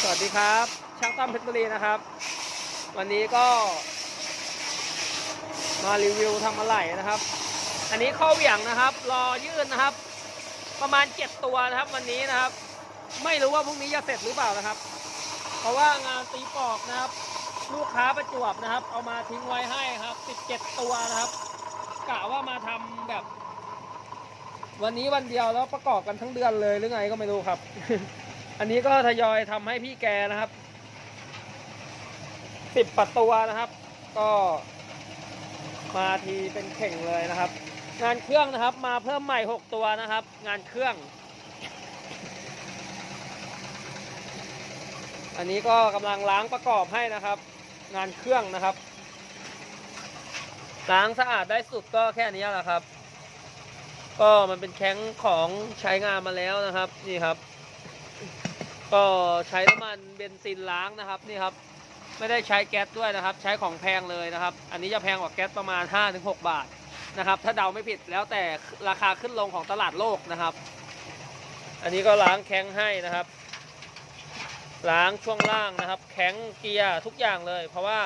สวัสดีครับ ช่างตั้มเพชรบุรีนะครับ วันนี้ก็ มารีวิวทำอะไหล่นะครับ อันนี้ข้อเหวี่ยงนะครับ รอยื่นนะครับ ประมาณเจ็ดตัวนะครับ วันนี้นะครับ ไม่รู้ว่าพรุ่งนี้จะเสร็จหรือเปล่านะครับ เพราะว่างานตีปอกนะครับ ลูกค้าประจวบนะครับ เอามาทิ้งไว้ให้ครับสิบเจ็ดตัวนะครับกะว่ามาทำแบบ วันนี้วันเดียวแล้วประกอบกันทั้งเดือนเลยหรือไงก็ไม่รู้ครับ อันนี้ก็ทยอยทำให้พี่แกนะครับสิบปัดตัวนะครับ ก็มาทีเป็นเข่งเลยนะครับ งานเครื่องนะครับ มาเพิ่มใหม่หกตัวนะครับ งานเครื่อง อันนี้ก็กำลังล้างประกอบให้นะครับ งานเครื่องนะครับ ล้างสะอาดได้สุดก็แค่นี้แหละครับ ก็มันเป็นแข้งของใช้งานมาแล้วนะครับ นี่ครับ ก็ใช้น้ำมันเบนซินล้างนะครับนี่ครับ ไม่ได้ใช้แก๊สด้วยนะครับ ใช้ของแพงเลยนะครับ อันนี้จะแพงกว่าแก๊สประมาณ 5-6 บาทนะครับ ถ้าเดาไม่ผิดแล้วแต่ราคาขึ้นลงของตลาดโลกนะครับ อันนี้ก็ล้างแข้งให้นะครับ ล้างช่วงล่างนะครับ แข้งเกียร์ทุกอย่างเลย เพราะว่า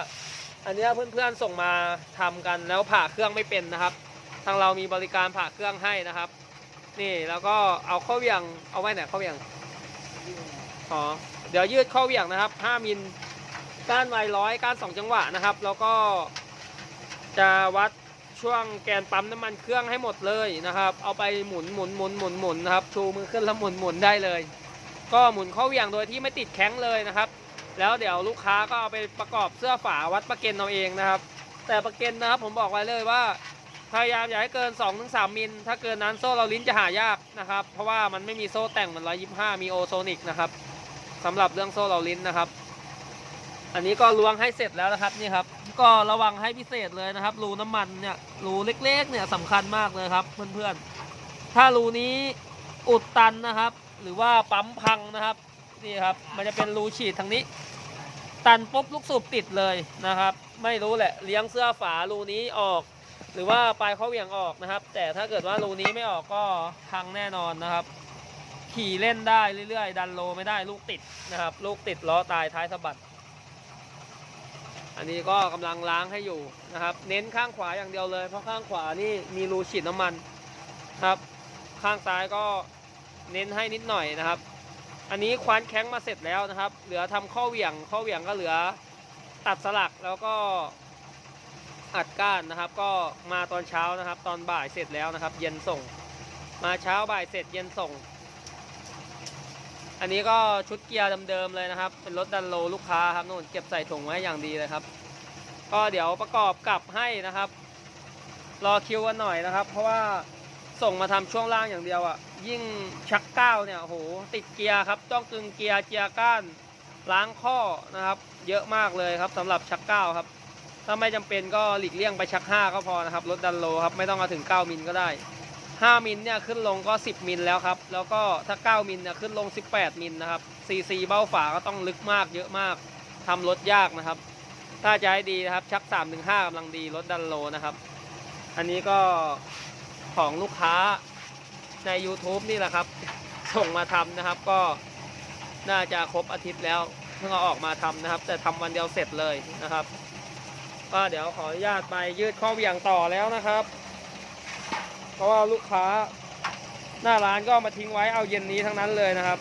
อันนี้เพื่อนๆส่งมาทำกันแล้วผ่าเครื่องไม่เป็นนะครับ ทางเรามีบริการผ่าเครื่องให้นะครับ นี่แล้วก็เอาเข้อเวี่ยงเอาไว้ไหนเข้อเวี่ยง อ๋อเดี๋ยวยืดข้อเหวี่ยงนะครับ 5 มิลก้านไวร้อยก้าน 2 จังหวะนะครับ แล้วก็จะวัดช่วงแกนปั๊มน้ำมันเครื่องให้หมดเลยนะครับ เอาไปหมุนหมุนหมุนหมุนหมุนนะครับ ชูมือขึ้นแล้วหมุนหมุนได้เลย ก็หมุนข้อเหวี่ยงโดยที่ไม่ติดแข้งเลยนะครับ แล้วเดี๋ยวลูกค้าก็เอาไปประกอบเสื้อฝาวัดประเก็นเอาเองนะครับ แต่ประเก็นนะครับผมบอกไว้เลยว่าพยายามอย่าให้เกิน 2-3 มิล ถ้าเกินนั้นโซ่เราลิ้นจะหายากนะครับ เพราะว่ามันไม่มีโซ่แต่งเหมือน125 มีโอโซนิกนะครับ สำหรับเรื่องโซ่เราลิ้นนะครับ อันนี้ก็ล้วงให้เสร็จแล้วนะครับนี่ครับ ก็ระวังให้พิเศษเลยนะครับ รูน้ำมันเนี่ยรูเล็กๆเนี่ยสำคัญมากเลยครับ เพื่อนๆ ถ้ารูนี้อุดตันนะครับ หรือว่าปั๊มพังนะครับนี่ครับ มันจะเป็นรูฉีดทางนี้ ตันปุ๊บลูกสูบติดเลยนะครับ ไม่รู้แหละเลี้ยงเสื้อฝารูนี้ออก หรือว่าปลายเขาเหวี่ยงออกนะครับ แต่ถ้าเกิดว่ารูนี้ไม่ออกก็พังแน่นอนนะครับ ขี่เล่นได้เรื่อยๆ ดันโลไม่ได้ลูกติดนะครับ ลูกติดล้อตายท้ายสะบัด อันนี้ก็กำลังล้างให้อยู่นะครับ เน้นข้างขวาอย่างเดียวเลย เพราะข้างขวานี่มีรูฉีดน้ำมันครับ ข้างซ้ายก็เน้นให้นิดหน่อยนะครับ อันนี้คว้านแข้งมาเสร็จแล้วนะครับ เหลือทำข้อเหวี่ยง ข้อเหวี่ยงก็เหลือตัดสลักแล้วก็อัดก้านนะครับ ก็มาตอนเช้านะครับ ตอนบ่ายเสร็จแล้วนะครับ เย็นส่ง มาเช้าบ่ายเสร็จเย็นส่ง อันนี้ก็ชุดเกียร์เดิมๆเลยนะครับ เป็นรถดันโลลูกค้าครับนู่นเก็บใส่ถุงไว้อย่างดีเลยครับ ก็เดี๋ยวประกอบกลับให้นะครับ รอคิวกันหน่อยนะครับ เพราะว่าส่งมาทำช่วงล่างอย่างเดียวอะ่ะ ยิ่งชักก้าวเนี่ยโหติดเกียร์ครับ ต้องกึงเกียร์เกียร์ก้านล้างข้อนะครับ เยอะมากเลยครับสำหรับชักก้าวครับ ถ้าไม่จำเป็นก็หลีกเลี่ยงไปชัก5ก็พอนะครับรถดันโลครับไม่ต้องมาถึง 9 มิลก็ได้ 5 มิลเนี่ยขึ้นลงก็ 10 มิลแล้วครับ แล้วก็ถ้า 9 มิลเนี่ยขึ้นลง 18 มิลนะครับ CC เบ้าฝาก็ต้องลึกมากเยอะมากทำรถยากนะครับ ถ้าจะให้ดีนะครับชัก 3-5กำลังดีรถดันโลนะครับ อันนี้ก็ของลูกค้าใน YouTube นี่แหละครับ ส่งมาทำนะครับก็น่าจะครบอาทิตย์แล้วเพิ่งเอาออกมาทำนะครับ แต่ทำวันเดียวเสร็จเลยนะครับ ก็เดี๋ยวขออนุญาตไปยืดข้อเหวี่ยงต่อแล้วนะครับ เพราะว่าลูกค้าหน้าร้านก็มาทิ้งไว้เอาเย็นนี้ทั้งนั้นเลยนะครับ